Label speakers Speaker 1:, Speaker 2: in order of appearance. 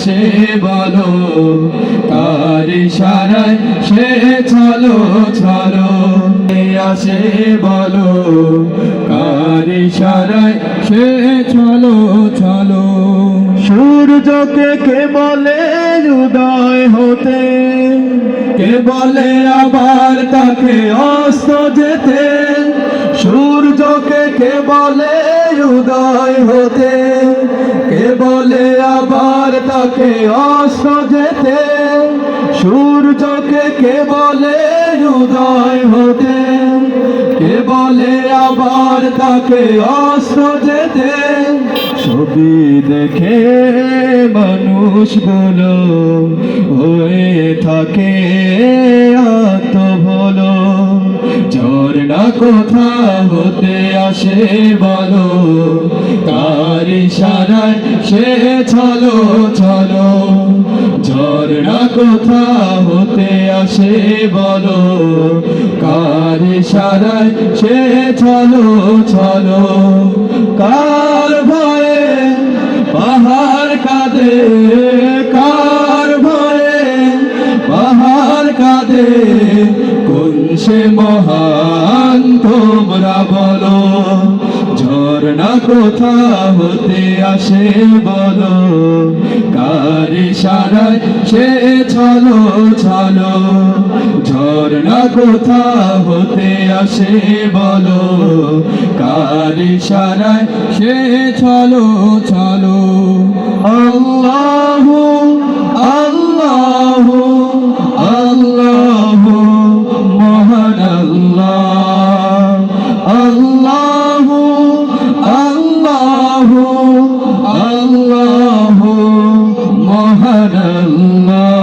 Speaker 1: আসে বলো, কার ইশারায় সে চলো চলো। আসে বলো, কার ইশারায় সে চলো চলো। সূর্যকে কে বলে উদয় হতে? কে বলে আবার তাকে অস্ত যেতে? সূর্যকে কে বলে উদয় হতে? আবার তাকে অস্ত যেতে সূর্যকে কে বলে উদয় হতে, কে বলে আবার তাকে অস্ত যেতে ছবি দেখে মানুষ হয়ে ঝর্ণা কোথা হতে আসে বলো? কার ইশারায় সে চলো চলো। ঝর্ণা কোথা হতে আসে বলো? কার ইশারায় সে চলো চলো। কার ভয়ে পাহাড় কাঁদে? কার ভয়ে পাহাড় কাঁদে? সে মহান, তোমরা বলো, ঝর্ণা কোথা হতে আসে বলো। কার ইশারায় সে চলো চলো ঝর্ণা কোথা হতে আসে বলো। কার ইশারায় সে চলো আল্লাহু আল্লাহু আল্লাহু মহান আল্লাহ।